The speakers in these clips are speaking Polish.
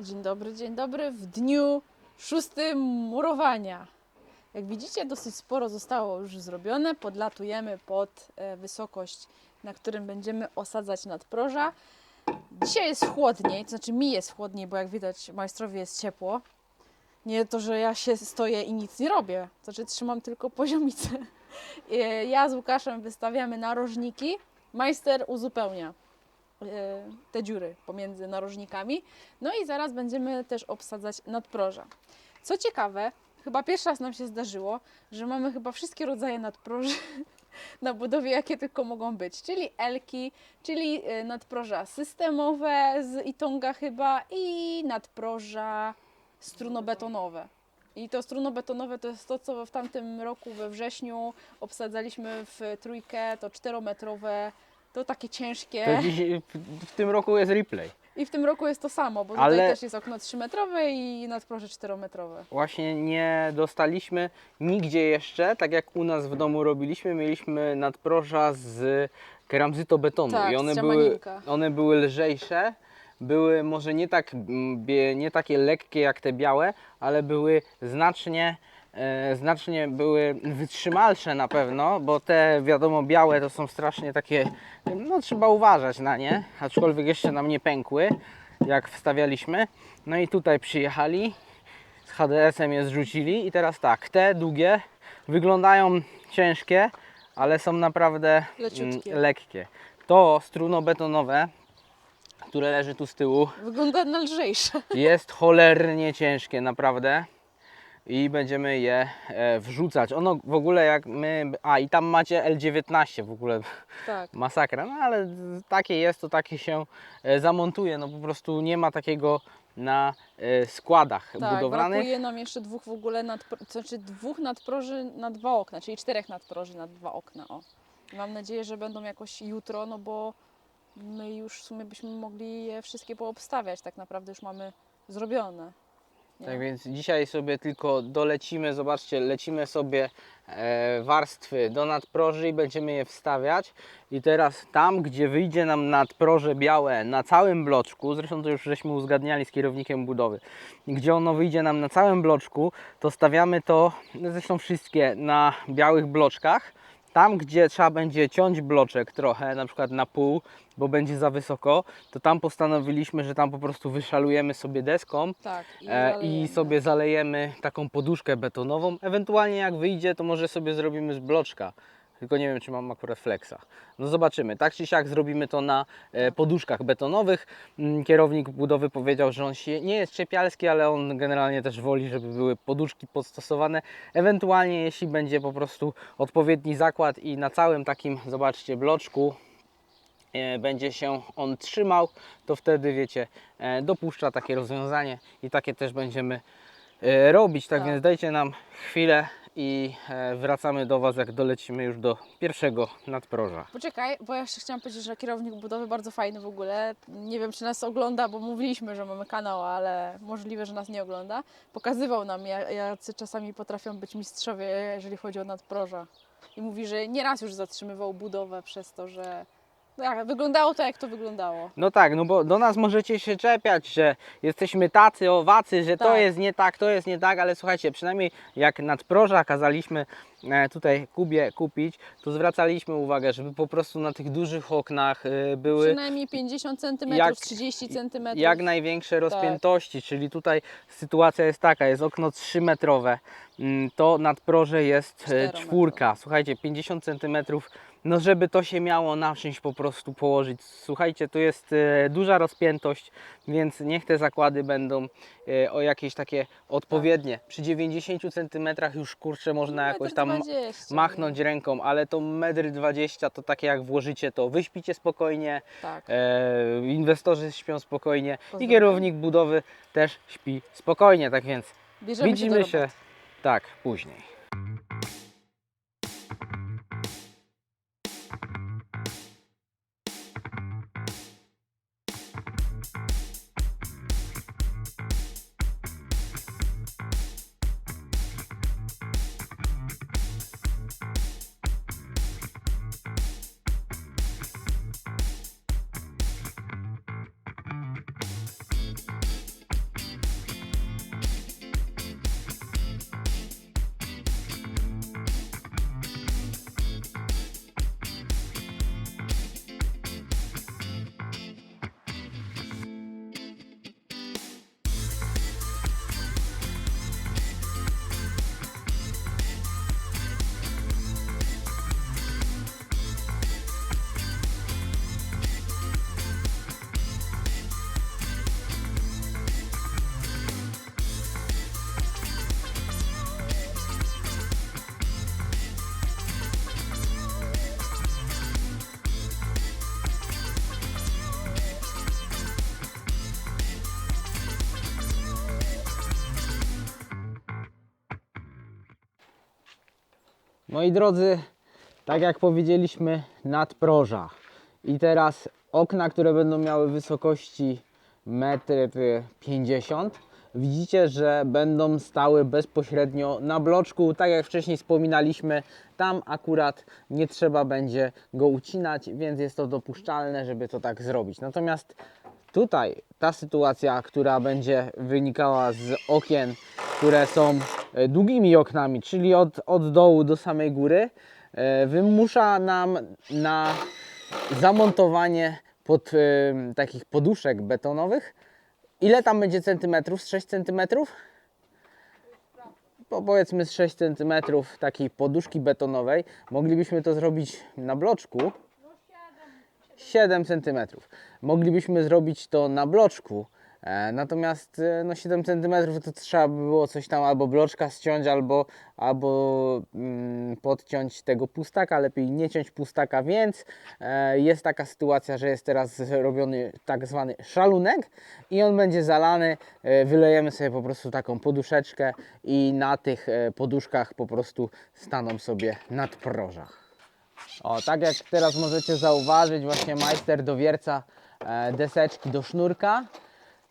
Dzień dobry, dzień dobry. W dniu szóstym murowania. Jak widzicie, dosyć sporo zostało już zrobione. Podlatujemy pod e, wysokość, na którym będziemy osadzać nadproża. Dzisiaj jest chłodniej, to znaczy mi jest chłodniej, bo jak widać majstrowi jest ciepło. Nie to, że ja się stoję i nic nie robię, to znaczy trzymam tylko poziomicę. E, Ja z Łukaszem wystawiamy narożniki, majster uzupełnia te dziury pomiędzy narożnikami. No i zaraz będziemy też obsadzać nadproża. Co ciekawe, chyba pierwszy raz nam się zdarzyło, że mamy chyba wszystkie rodzaje nadproży na budowie, jakie tylko mogą być. Czyli elki, czyli y, nadproża systemowe z Itonga chyba i nadproża strunobetonowe. I to strunobetonowe to jest to, co w tamtym roku we wrześniu obsadzaliśmy w trójkę, to czterometrowe, to takie ciężkie. To dziś, w, w tym roku jest replay. I w tym roku jest to samo, bo Ale- tutaj też jest okno 3-metrowe i nadproże 4-metrowe. Właśnie nie dostaliśmy nigdzie jeszcze, tak jak u nas w domu robiliśmy, mieliśmy nadproża z keramzytobetonu Tak, i one były, one były lżejsze, były może nie, tak, mm, nie takie lekkie jak te białe, ale były znacznie, znacznie były wytrzymalsze na pewno, bo te wiadomo białe to są strasznie takie, no trzeba uważać na nie, aczkolwiek jeszcze nam nie pękły jak wstawialiśmy. No i tutaj przyjechali, z HDS-em je zrzucili i teraz tak, te długie wyglądają ciężkie, ale są naprawdę Leciutkie. mm, lekkie. To strunobetonowe, które leży tu z tyłu, Wygląda na lżejsze. jest cholernie ciężkie naprawdę i będziemy je e, wrzucać. Ono w ogóle jak my, a i tam macie L19 w ogóle Tak. masakra, no ale takie jest, to takie się e, zamontuje, no po prostu nie ma takiego na e, składach Tak, budowlanych. brakuje nam jeszcze dwóch w ogóle, to znaczy dwóch nadproży na dwa okna, czyli czterech nadproży na dwa okna. O. Mam nadzieję, że będą jakoś jutro, no bo my już w sumie byśmy mogli je wszystkie poobstawiać. Tak naprawdę już mamy zrobione. Tak więc dzisiaj sobie tylko dolecimy, zobaczcie, lecimy sobie e, warstwy do nadproży i będziemy je wstawiać. I teraz tam, gdzie wyjdzie nam nadproże białe na całym bloczku, zresztą to już żeśmy uzgadniali z kierownikiem budowy, gdzie ono wyjdzie nam na całym bloczku, to stawiamy to, zresztą wszystkie na białych bloczkach. Tam, gdzie trzeba będzie ciąć bloczek trochę, na przykład na pół, bo będzie za wysoko, to tam postanowiliśmy, że tam po prostu wyszalujemy sobie deską Tak. I, E. I sobie zalejemy taką poduszkę betonową. Ewentualnie jak wyjdzie, to może sobie zrobimy z bloczka. Tylko nie wiem, czy mam akurat flexa. No zobaczymy. Tak czy siak zrobimy to na e, poduszkach betonowych. Mm, Kierownik budowy powiedział, że on się nie jest czepialski, ale on generalnie też woli, żeby były poduszki podstosowane. Ewentualnie jeśli będzie po prostu odpowiedni zakład i na całym takim, zobaczcie, bloczku będzie się on trzymał, to wtedy wiecie, e, dopuszcza takie rozwiązanie i takie też będziemy e, robić. Tak, Tak. więc dajcie nam chwilę i e, wracamy do Was, jak dolecimy już do pierwszego nadproża. Poczekaj, bo ja jeszcze chciałam powiedzieć, że kierownik budowy bardzo fajny w ogóle. Nie wiem, czy nas ogląda, bo mówiliśmy, że mamy kanał, ale możliwe, że nas nie ogląda. Pokazywał nam, ja- jacy czasami potrafią być mistrzowie, jeżeli chodzi o nadproża. I mówi, że nieraz już zatrzymywał budowę przez to, że jak, wyglądało to, jak to wyglądało. No tak, no bo do nas możecie się czepiać, że jesteśmy tacy, owacy, że to Tak. jest nie tak, to jest nie tak, ale słuchajcie, przynajmniej jak nadproża kazaliśmy e, tutaj Kubie kupić, to zwracaliśmy uwagę, żeby po prostu na tych dużych oknach e, były Przynajmniej 50 cm, Jak- 30 cm. jak największe rozpiętości, czyli tutaj sytuacja jest taka, jest okno 3 metrowe, mm, to nadproże jest e, Czterometrowe. czwórka, słuchajcie, 50 cm, no żeby to się miało na czymś po prostu położyć, słuchajcie, tu jest e, duża rozpiętość, więc niech te zakłady będą e, o jakieś takie odpowiednie, przy 90 cm już kurczę można jakoś tam 20, machnąć ręką, ale to 1,20 m to takie jak włożycie to wyśpicie spokojnie, Tak. E, inwestorzy śpią spokojnie i Pozdrawiam. kierownik budowy też śpi spokojnie, tak więc Bierzemy widzimy się roboty. tak później. Moi drodzy, tak jak powiedzieliśmy, nadproża. I teraz okna, które będą miały wysokości 1,50 m, widzicie, że będą stały bezpośrednio na bloczku. Tak jak wcześniej wspominaliśmy, tam akurat nie trzeba będzie go ucinać, więc jest to dopuszczalne, żeby to tak zrobić. Natomiast tutaj ta sytuacja, która będzie wynikała z okien, które są długimi oknami, czyli od, od dołu do samej góry, e, wymusza nam na zamontowanie pod e, takich poduszek betonowych. Ile tam będzie centymetrów? Z 6 centymetrów? Po, powiedzmy z 6 centymetrów takiej poduszki betonowej. Moglibyśmy to zrobić na bloczku. 7 cm. Moglibyśmy zrobić to na bloczku, e, natomiast e, no 7 cm to trzeba by było coś tam albo bloczka ściąć, albo, albo mm, podciąć tego pustaka, lepiej nie ciąć pustaka, więc e, jest taka sytuacja, że jest teraz zrobiony tak zwany szalunek i on będzie zalany, e, wylejemy sobie po prostu taką poduszeczkę i na tych e, poduszkach po prostu staną sobie nadproża. O, tak jak teraz możecie zauważyć, właśnie majster dowierca e, deseczki do sznurka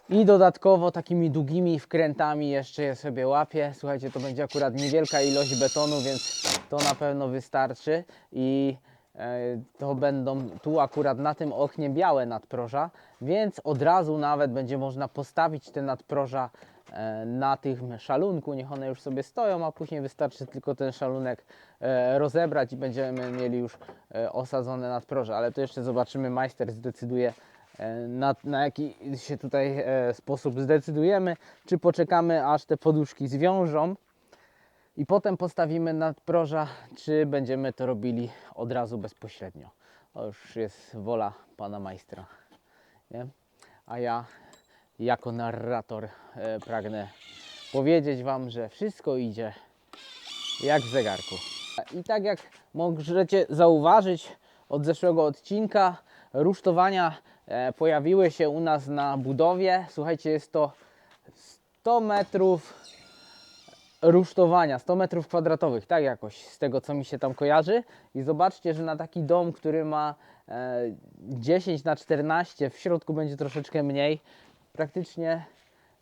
i dodatkowo takimi długimi wkrętami jeszcze je sobie łapie. Słuchajcie, to będzie akurat niewielka ilość betonu, więc to na pewno wystarczy. I e, to będą tu akurat na tym oknie białe nadproża, więc od razu nawet będzie można postawić te nadproża e, na tym szalunku, niech one już sobie stoją, a później wystarczy tylko ten szalunek e, rozebrać i będziemy mieli już osadzone nadproże, ale to jeszcze zobaczymy, majster zdecyduje na, na jaki się tutaj e, sposób zdecydujemy, czy poczekamy aż te poduszki zwiążą i potem postawimy nadproża, czy będziemy to robili od razu bezpośrednio. To już jest wola pana majstra. Nie? A ja jako narrator e, pragnę powiedzieć Wam, że wszystko idzie jak w zegarku. I tak jak możecie zauważyć od zeszłego odcinka, rusztowania e, pojawiły się u nas na budowie. Słuchajcie, jest to 100 metrów rusztowania, 100 metrów kwadratowych, tak jakoś z tego co mi się tam kojarzy. I zobaczcie, że na taki dom, który ma e, 10 na 14, w środku będzie troszeczkę mniej, praktycznie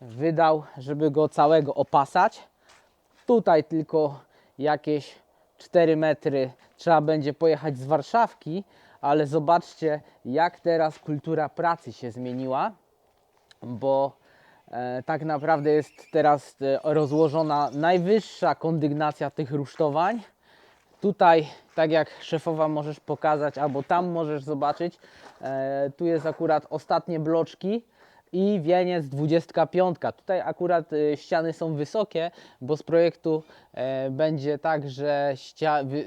wydał, żeby go całego opasać. Tutaj tylko jakieś 4 metry trzeba będzie pojechać z Warszawki, ale zobaczcie, jak teraz kultura pracy się zmieniła, bo e, tak naprawdę jest teraz e, rozłożona najwyższa kondygnacja tych rusztowań. Tutaj, tak jak szefowa możesz pokazać, albo tam możesz zobaczyć, e, tu jest akurat ostatnie bloczki i wieniec 25. Tutaj akurat e, ściany są wysokie, bo z projektu e, będzie tak, że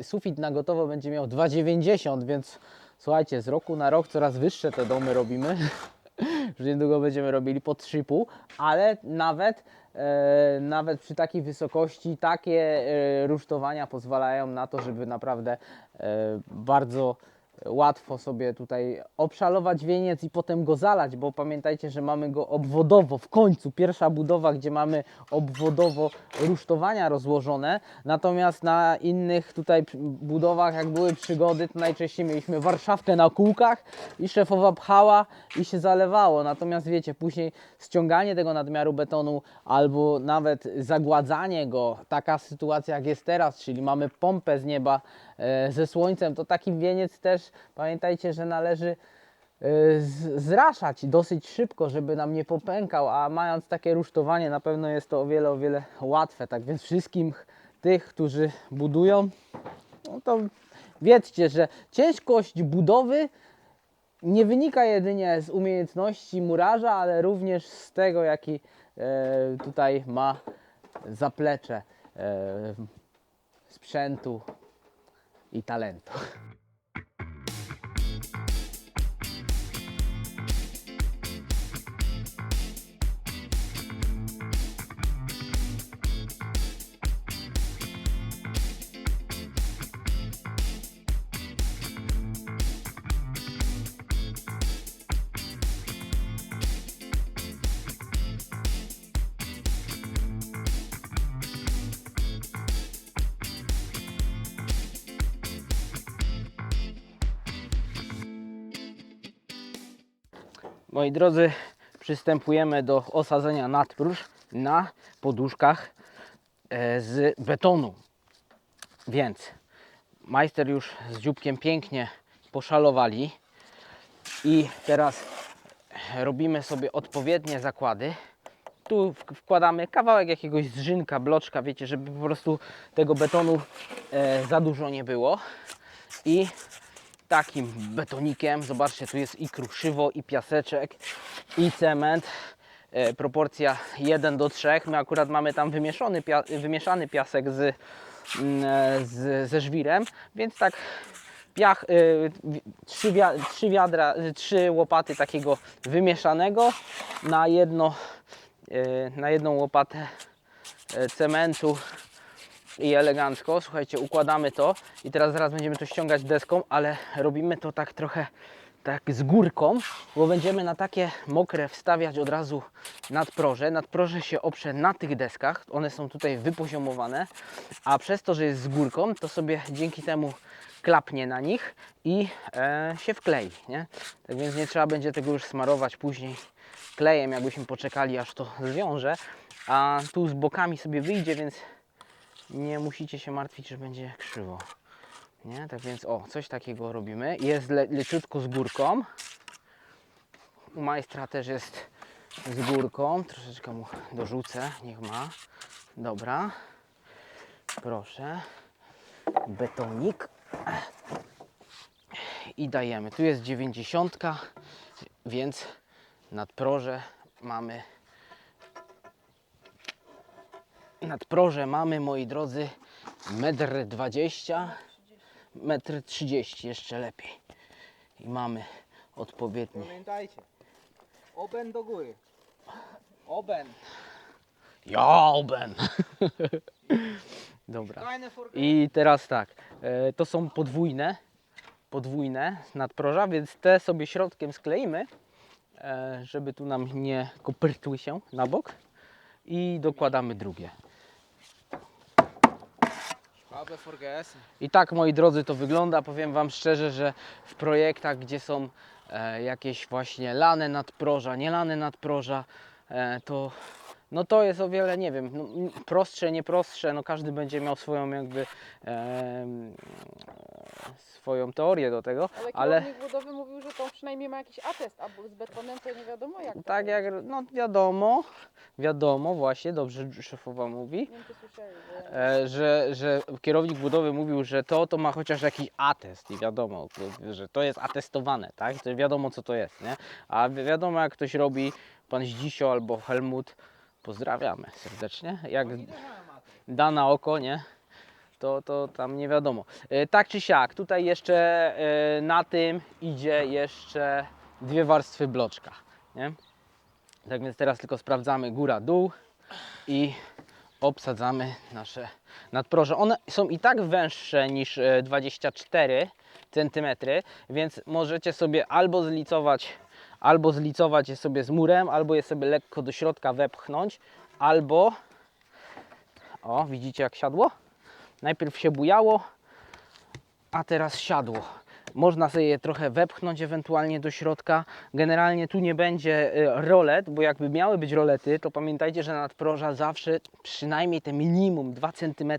sufit na gotowo będzie miał 2,90, więc słuchajcie, z roku na rok coraz wyższe te domy robimy. Już niedługo będziemy robili po 3,5, ale nawet, e, nawet przy takiej wysokości takie e, rusztowania pozwalają na to, żeby naprawdę e, bardzo łatwo sobie tutaj obszalować wieniec i potem go zalać, bo pamiętajcie, że mamy go obwodowo w końcu, pierwsza budowa, gdzie mamy obwodowo rusztowania rozłożone, natomiast na innych tutaj budowach, jak były przygody, to najczęściej mieliśmy warszawkę na kółkach i szefowa pchała i się zalewało, natomiast wiecie, później ściąganie tego nadmiaru betonu albo nawet zagładzanie go, taka sytuacja jak jest teraz, czyli mamy pompę z nieba e, ze słońcem, to taki wieniec też pamiętajcie, że należy e, zraszać dosyć szybko, żeby nam nie popękał, a mając takie rusztowanie na pewno jest to o wiele, o wiele łatwe. Tak więc wszystkim tych, którzy budują, no to wiedzcie, że ciężkość budowy nie wynika jedynie z umiejętności murarza, ale również z tego, jaki e, tutaj ma zaplecze e, sprzętu i talentu. Moi drodzy, przystępujemy do osadzenia nadpróż na poduszkach e, z betonu. Więc majster już z dzióbkiem pięknie poszalowali i teraz robimy sobie odpowiednie zakłady. Tu wkładamy kawałek jakiegoś zrzynka, bloczka, wiecie, żeby po prostu tego betonu e, za dużo nie było. I takim betonikiem, zobaczcie, tu jest i kruszywo, i piaseczek, i cement. E, proporcja 1 do 3. My akurat mamy tam wymieszany, pia- wymieszany piasek z, mm, e, z, ze żwirem, więc tak piach, wi- trzy, trzy wiadra, trzy łopaty takiego wymieszanego na, jedno, na jedną łopatę cementu i elegancko. Słuchajcie, układamy to i teraz zaraz będziemy to ściągać deską, ale robimy to tak trochę tak z górką, bo będziemy na takie mokre wstawiać od razu nadproże. Nadproże się oprze na tych deskach, one są tutaj wypoziomowane, a przez to, że jest z górką, to sobie dzięki temu klapnie na nich i e, się wklei, nie? Tak więc nie trzeba będzie tego już smarować później klejem, jakbyśmy poczekali aż to zwiąże, a tu z bokami sobie wyjdzie, więc nie musicie się martwić, że będzie krzywo. Nie? Tak więc o, coś takiego robimy. Jest le, leciutko z górką. U majstra też jest z górką. Troszeczkę mu dorzucę, niech ma. Dobra. Proszę. Betonik. I dajemy. Tu jest 90, więc nadproże mamy nadproże mamy, moi drodzy, 1,20 m, 1,30 m jeszcze lepiej. I mamy odpowiedni. Pamiętajcie, oben do góry. Oben. Joben! Dobra. Keine Furge. I teraz tak, e, to są podwójne, podwójne nadproża, więc te sobie środkiem skleimy, e, żeby tu nam nie kopyrtły się na bok i dokładamy drugie. I tak, moi drodzy, to wygląda. Powiem Wam szczerze, że w projektach, gdzie są e, jakieś właśnie lane nadproża, nielane nadproża, e, to no to jest o wiele, nie wiem, no, prostsze, nie prostsze, no każdy będzie miał swoją jakby e, swoją teorię do tego, Ale ale kierownik budowy mówił, że to przynajmniej ma jakiś atest, a z betonem to nie wiadomo jak. to tak jest. jak, no wiadomo, wiadomo właśnie, dobrze szefowa mówi, Niemcy słyszeli, że... e, że, że kierownik budowy mówił, że to, to ma chociaż jakiś atest i wiadomo, że to jest atestowane, tak? To wiadomo co to jest, nie? A wi- wiadomo jak ktoś robi, pan Zdzisio albo Helmut, pozdrawiamy serdecznie, jak da na oko, nie? To, to tam nie wiadomo. E, Tak czy siak, tutaj jeszcze e, na tym idzie jeszcze dwie warstwy bloczka, nie? Tak więc teraz tylko sprawdzamy góra, dół i obsadzamy nasze nadproże. One są i tak węższe niż e, 24 cm, więc możecie sobie albo zlicować, albo zlicować je sobie z murem, albo je sobie lekko do środka wepchnąć, albo o, widzicie jak siadło? Najpierw się bujało, a teraz siadło. Można sobie je trochę wepchnąć ewentualnie do środka. Generalnie tu nie będzie y, rolet, bo jakby miały być rolety, to pamiętajcie, że nadproża zawsze przynajmniej te minimum 2 cm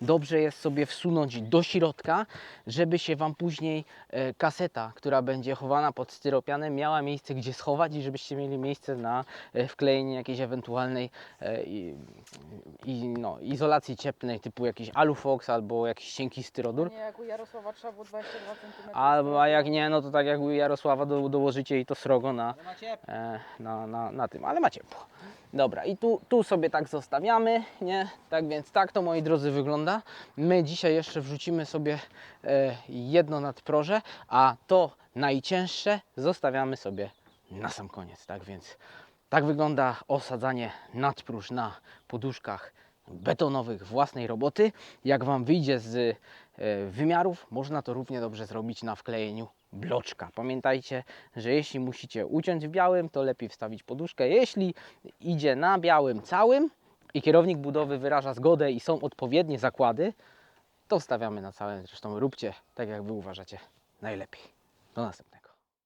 dobrze jest sobie wsunąć do środka, żeby się Wam później e, kaseta, która będzie chowana pod styropianem, miała miejsce gdzie schować i żebyście mieli miejsce na e, wklejenie jakiejś ewentualnej i, i, no, izolacji cieplnej typu jakiś alufox albo jakiś cienki styrodur. Nie jak u Jarosława trzeba było 22 cm. Albo a jak nie, no to tak jak u Jarosława do, dołożycie jej to srogo na, ciepła. e, na, na, na tym, ale ma ciepło. Dobra, i tu, tu sobie tak zostawiamy, nie? Tak więc tak to moi drodzy wygląda. My dzisiaj jeszcze wrzucimy sobie e, jedno nadproże, a to najcięższe zostawiamy sobie na sam koniec. Tak więc tak wygląda osadzanie nadpróż na poduszkach betonowych własnej roboty. Jak Wam wyjdzie z e, wymiarów, można to równie dobrze zrobić na wklejeniu bloczka. Pamiętajcie, że jeśli musicie uciąć w białym, to lepiej wstawić poduszkę. Jeśli idzie na białym całym i kierownik budowy wyraża zgodę i są odpowiednie zakłady, to wstawiamy na całym. Zresztą róbcie tak, jak Wy uważacie najlepiej. Do następnego.